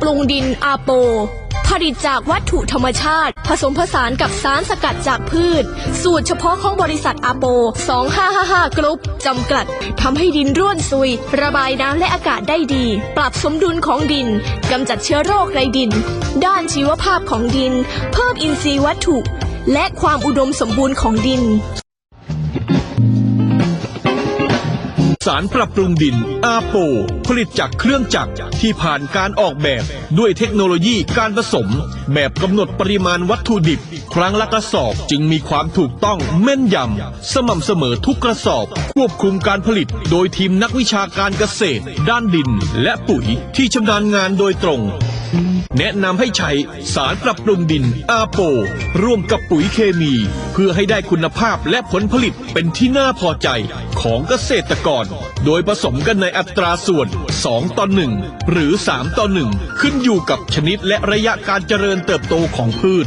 ปรุงดินอาโป ผลิตจากวัตถุธรรมชาติ ผสมผสานกับสารสกัดจากพืช สูตรเฉพาะของบริษัทอาโป 2555 กรุ๊ปจำกัดทำให้ดินร่วนซุย ระบายน้ำและอากาศได้ดี ปรับสมดุลของดินกำจัดเชื้อโรคในดิน ด้านชีวภาพของดิน เพิ่มอินทรีย์วัตถุ และความอุดมสมบูรณ์ของดิน สารปรับปรุงดินอาโป ผลิตจากเครื่องจักรที่ผ่านการออกแบบด้วยเทคโนโลยีการผสม แบบกำหนดปริมาณวัตถุดิบ ครั้งละกระสอบจึงมีความถูกต้องแม่นยำ สม่ำเสมอทุกกระสอบ ควบคุมการผลิต โดยทีมนักวิชาการเกษตร ด้านดิน และปุ๋ยที่ชำนาญงานโดยตรง แนะนำให้ใช้สารปรับปรุงดินอาโป ร่วมกับปุ๋ยเคมี เพื่อให้ได้คุณภาพและผลผลิตเป็นที่น่าพอใจของเกษตรกร โดยผสมกันในอัตราส่วน 2 ต่อ 1 หรือ 3 ต่อ 1 ขึ้นอยู่กับชนิดและระยะการเจริญเติบโตของพืช